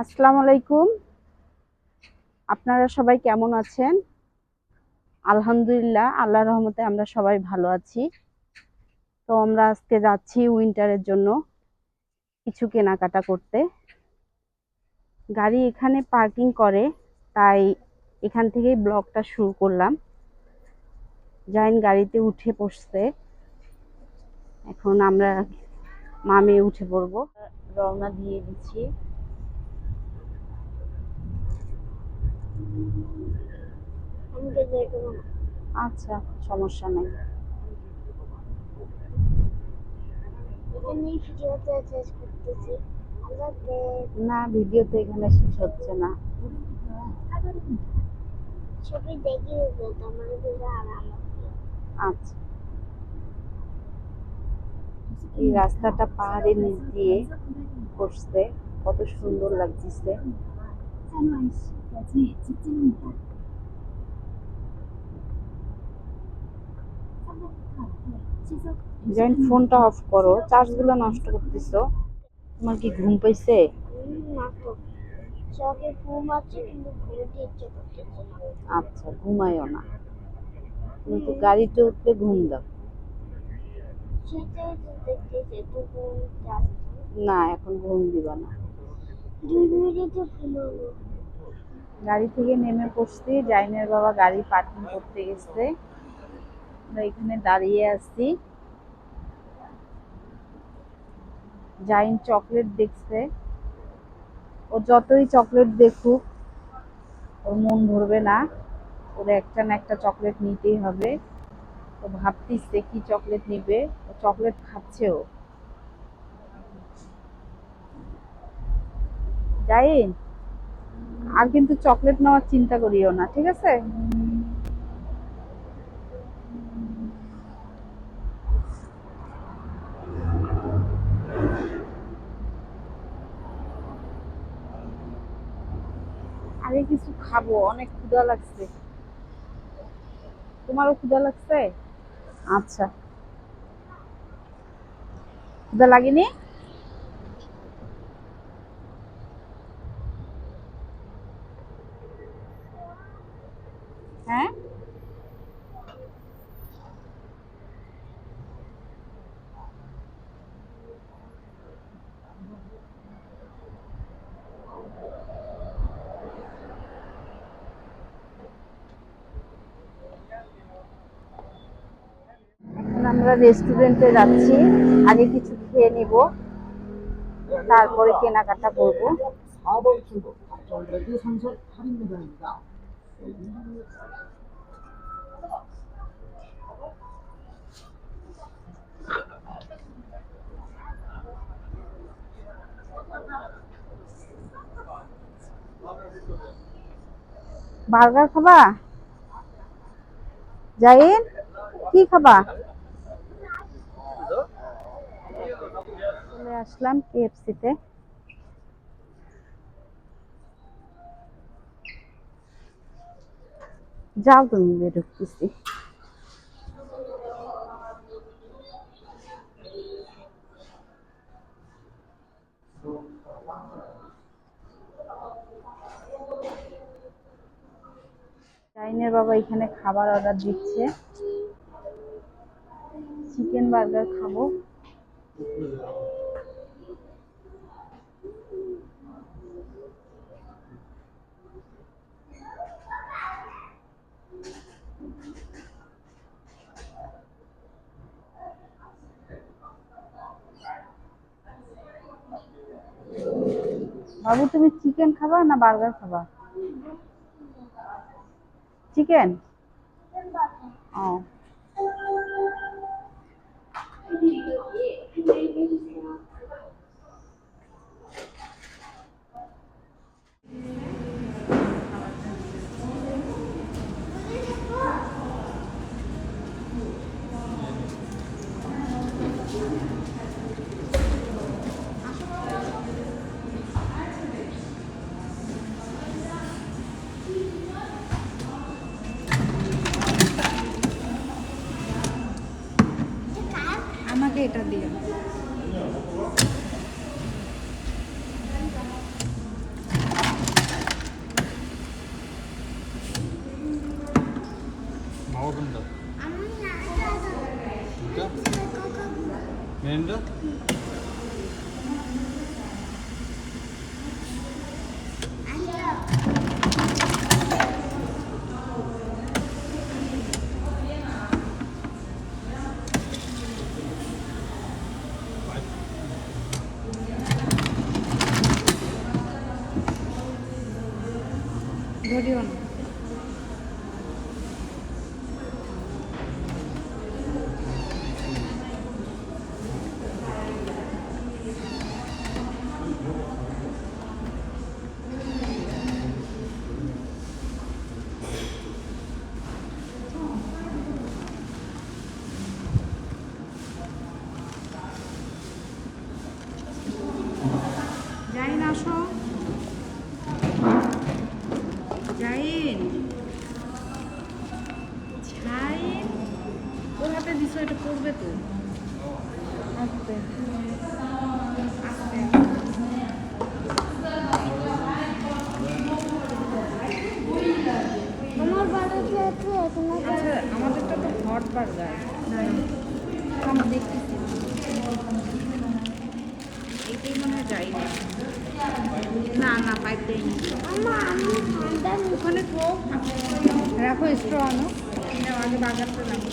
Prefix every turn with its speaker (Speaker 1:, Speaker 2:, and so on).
Speaker 1: আসসালামু আলাইকুম। আপনারা সবাই কেমন আছেন? আলহামদুলিল্লাহ, আল্লাহর রহমতে আমরা সবাই ভালো আছি। তো আমরা আজকে যাচ্ছি উইন্টারের জন্য কিছু কেনাকাটা করতে। গাড়ি এখানে পার্কিং করে, তাই এখান থেকেই ব্লগটা শুরু করলাম। জাইন গাড়িতে উঠে বসছে। এখন আমরা মামে উঠে পড়ব। রওনা দিয়ে দিচ্ছি। আচ্ছা সমস্যা নেই।
Speaker 2: ভিডিওতে।
Speaker 1: না ভিডিও তো এখানে শেষ হচ্ছে না।
Speaker 2: ছবি দেখি লাগবে
Speaker 1: আচ্ছা। এই রাস্তাটা পাহাড়ের নিচ দিয়ে করছে কত সুন্দর লাগতেছে।
Speaker 3: 역까지 직진입니다.
Speaker 1: 300m ফোনটা অফ করো, চার্জগুলো নষ্ট করতেছ। তোমার কি ঘুম পাইছে? আচ্ছা ঘুমায়ও না। কিন্তু তো গাড়িতে উঠলে ঘুম দাও। না, এখন ঘুম দিবা না। গাড়ি থেকে নেমে পড়ছি, জাইনের বাবা গাড়ি পার্কিং করতে গেছে। আমরা এখানে দাঁড়িয়ে আছি। জাইন চকলেট দেখছে। ও যতই চকলেট দেখুক, ওর মন ভরবে না। ওর একটা না একটা চকলেট নিতেই হবে। ও ভাবতিছে কি চকলেট নিবে? ও চকলেট খাচ্ছে ও। জাইন? আর কিন্তু চকলেট নেওয়ার চিন্তা করিও না, ঠিক আছে? আরে কিছু খাব, অনেক ক্ষুধা লাগছে। তোমারও ক্ষুধা লাগছে? আচ্ছা। ক্ষুধা লাগেনি? হ্যাঁ? আমরা রেস্টুরেন্টে যাচ্ছি। আগে কিছু খেয়ে নিব। তারপরে কেনাকাটা করব। বার্গার খাবা? জাইন কি খাবা? চলে আসলাম কেএফসি তে যাও তুমি বেরোতেছি চাইনের বাবা এখানে খাবার অর্ডার দিচ্ছে। চিকেন বার্গার খাব। বাবু তুমি চিকেন খাবা না বার্গার খাবা? চিকেন ও। ഇട്ടാൽ മതിയോ എന്താ 说这个吗 দিছো এটা পড়বে তো? আস্তে আচ্ছা আমাদেরটা তো হট বার্গার আমি দেখতেছি। এটাই মনে হয় যাই না না পাইপ দেয়নি।
Speaker 2: আমা আমি
Speaker 1: ওখানে তো রাখো স্ট্র আনো। আগে বাজারটা রাখো